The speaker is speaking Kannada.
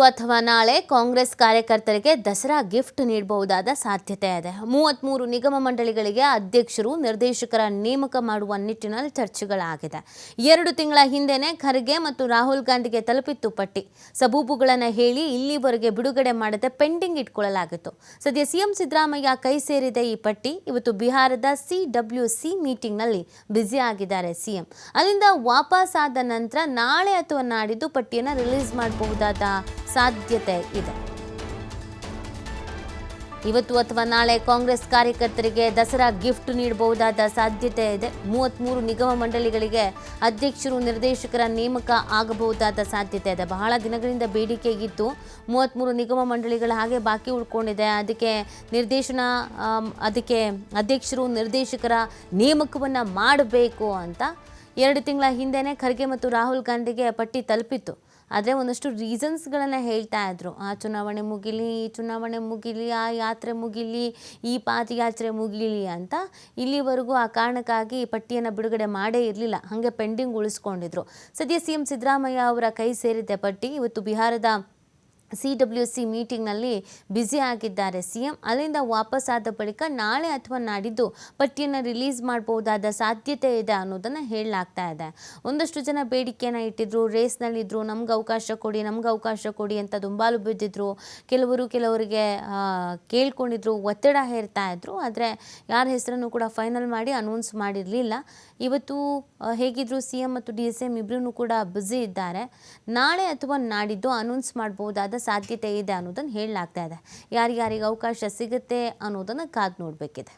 ಅಥವಾ ನಾಳೆ ಕಾಂಗ್ರೆಸ್ ಕಾರ್ಯಕರ್ತರಿಗೆ ದಸರಾ ಗಿಫ್ಟ್ ನೀಡಬಹುದಾದ ಸಾಧ್ಯತೆ ಇದೆ. ಮೂವತ್ಮೂರು ನಿಗಮ ಮಂಡಳಿಗಳಿಗೆ ಅಧ್ಯಕ್ಷರು, ನಿರ್ದೇಶಕರ ನೇಮಕ ಮಾಡುವ ನಿಟ್ಟಿನಲ್ಲಿ ಚರ್ಚೆಗಳಾಗಿದೆ. ಎರಡು ತಿಂಗಳ ಹಿಂದೆನೆ ಖರ್ಗೆ ಮತ್ತು ರಾಹುಲ್ ಗಾಂಧಿಗೆ ತಲುಪಿತ್ತು ಪಟ್ಟಿ. ಸಬೂಬುಗಳನ್ನು ಹೇಳಿ ಇಲ್ಲಿವರೆಗೆ ಬಿಡುಗಡೆ ಮಾಡದೆ ಪೆಂಡಿಂಗ್ ಇಟ್ಕೊಳ್ಳಲಾಗಿತ್ತು. ಸದ್ಯ ಸಿಎಂ ಸಿದ್ದರಾಮಯ್ಯ ಕೈ ಸೇರಿದೆ ಈ ಪಟ್ಟಿ. ಇವತ್ತು ಬಿಹಾರದ ಸಿ ಡಬ್ಲ್ಯೂ ಸಿ ಮೀಟಿಂಗ್ನಲ್ಲಿ ಬ್ಯುಸಿ ಆಗಿದ್ದಾರೆ ಸಿಎಂ. ಅಲ್ಲಿಂದ ವಾಪಸ್ ಆದ ನಂತರ ನಾಳೆ ಅಥವಾ ನಾಡಿದ್ದು ಪಟ್ಟಿಯನ್ನು ರಿಲೀಸ್ ಮಾಡಬಹುದಾದ ಸಾಧ್ಯತೆ ಇದೆ. ಇವತ್ತು ಅಥವಾ ನಾಳೆ ಕಾಂಗ್ರೆಸ್ ಕಾರ್ಯಕರ್ತರಿಗೆ ದಸರಾ ಗಿಫ್ಟ್ ನೀಡಬಹುದಾದ ಸಾಧ್ಯತೆ ಇದೆ. ಮೂವತ್ತ್ಮೂರು ನಿಗಮ ಮಂಡಳಿಗಳಿಗೆ ಅಧ್ಯಕ್ಷರು, ನಿರ್ದೇಶಕರ ನೇಮಕ ಆಗಬಹುದಾದ ಸಾಧ್ಯತೆ ಇದೆ. ಬಹಳ ದಿನಗಳಿಂದ ಬೇಡಿಕೆ ಇತ್ತು ಮೂವತ್ತ್ಮೂರು ನಿಗಮ ಮಂಡಳಿಗಳ ಹಾಗೆ ಬಾಕಿ ಉಳ್ಕೊಂಡಿದೆ. ಅದಕ್ಕೆ ನಿರ್ದೇಶನ ಅದಕ್ಕೆ ಅಧ್ಯಕ್ಷರು, ನಿರ್ದೇಶಕರ ನೇಮಕವನ್ನು ಮಾಡಬೇಕು ಅಂತ ಎರಡು ತಿಂಗಳ ಹಿಂದೆನೇ ಖರ್ಗೆ ಮತ್ತು ರಾಹುಲ್ ಗಾಂಧಿಗೆ ಪಟ್ಟಿ ತಲುಪಿತ್ತು. ಆದರೆ ಒಂದಷ್ಟು ರೀಸನ್ಸ್ಗಳನ್ನು ಹೇಳ್ತಾ ಇದ್ರು. ಆ ಚುನಾವಣೆ ಮುಗಿಲಿ, ಈ ಚುನಾವಣೆ ಮುಗಿಲಿ, ಆ ಯಾತ್ರೆ ಮುಗಿಲಿ, ಈ ಪಾದಯಾತ್ರೆ ಮುಗಿಲಿ ಅಂತ ಇಲ್ಲಿವರೆಗೂ ಆ ಕಾರಣಕ್ಕಾಗಿ ಪಟ್ಟಿಯನ್ನು ಬಿಡುಗಡೆ ಮಾಡೇ ಇರಲಿಲ್ಲ. ಹಾಗೆ ಪೆಂಡಿಂಗ್ ಉಳಿಸ್ಕೊಂಡಿದ್ರು. ಸದ್ಯ ಸಿ ಎಂ ಸಿದ್ದರಾಮಯ್ಯ ಅವರ ಕೈ ಸೇರಿದ್ದೆ ಪಟ್ಟಿ ಇವತ್ತು ಬಿಹಾರದ ಸಿ ಡಬ್ಲ್ಯೂ ಸಿ ಮೀಟಿಂಗ್ನಲ್ಲಿ ಬ್ಯುಸಿ ಆಗಿದ್ದಾರೆ. ಸಿ ಎಂ ಅಲ್ಲಿಂದ ವಾಪಸ್ ಆದ ಬಳಿಕ ನಾಳೆ ಅಥವಾ ನಾಡಿದ್ದು ಪಟ್ಟಿಯನ್ನು ರಿಲೀಸ್ ಮಾಡಬಹುದಾದ ಸಾಧ್ಯತೆ ಇದೆ ಅನ್ನೋದನ್ನು ಹೇಳಲಾಗ್ತಾ ಇದೆ. ಒಂದಷ್ಟು ಜನ ಬೇಡಿಕೆಯನ್ನು ಇಟ್ಟಿದ್ರು ರೇಸ್ನಲ್ಲಿದ್ದರು ನಮ್ಗೆ ಅವಕಾಶ ಕೊಡಿ, ನಮ್ಗೆ ಅವಕಾಶ ಕೊಡಿ ಅಂತ ದುಂಬಾಲು ಬಿದ್ದಿದ್ರು. ಕೆಲವರು ಕೆಲವರಿಗೆ ಕೇಳ್ಕೊಂಡಿದ್ರು, ಒತ್ತಡ ಹೇರ್ತಾ ಇದ್ರು. ಆದರೆ ಯಾರ ಹೆಸರನ್ನು ಕೂಡ ಫೈನಲ್ ಮಾಡಿ ಅನೌನ್ಸ್ ಮಾಡಿರಲಿಲ್ಲ. ಇವತ್ತು ಹೇಗಿದ್ರು ಸಿ ಎಂ ಮತ್ತು ಡಿ ಎಸ್ ಎಂ ಇಬ್ಬರೂ ಕೂಡ ಬ್ಯುಸಿ ಇದ್ದಾರೆ. ನಾಳೆ ಅಥವಾ ನಾಡಿದ್ದು ಅನೌನ್ಸ್ ಮಾಡಬಹುದಾದ ಸಾಧ್ಯತೆ ಇದೆ ಅನ್ನೋದನ್ನು ಹೇಳಲಾಗ್ತಾ ಇದೆ. ಯಾರಿಗಾರಿಗೆ ಅವಕಾಶ ಸಿಗುತ್ತೆ ಅನ್ನೋದನ್ನು ಕಾದು ನೋಡಬೇಕಿದೆ.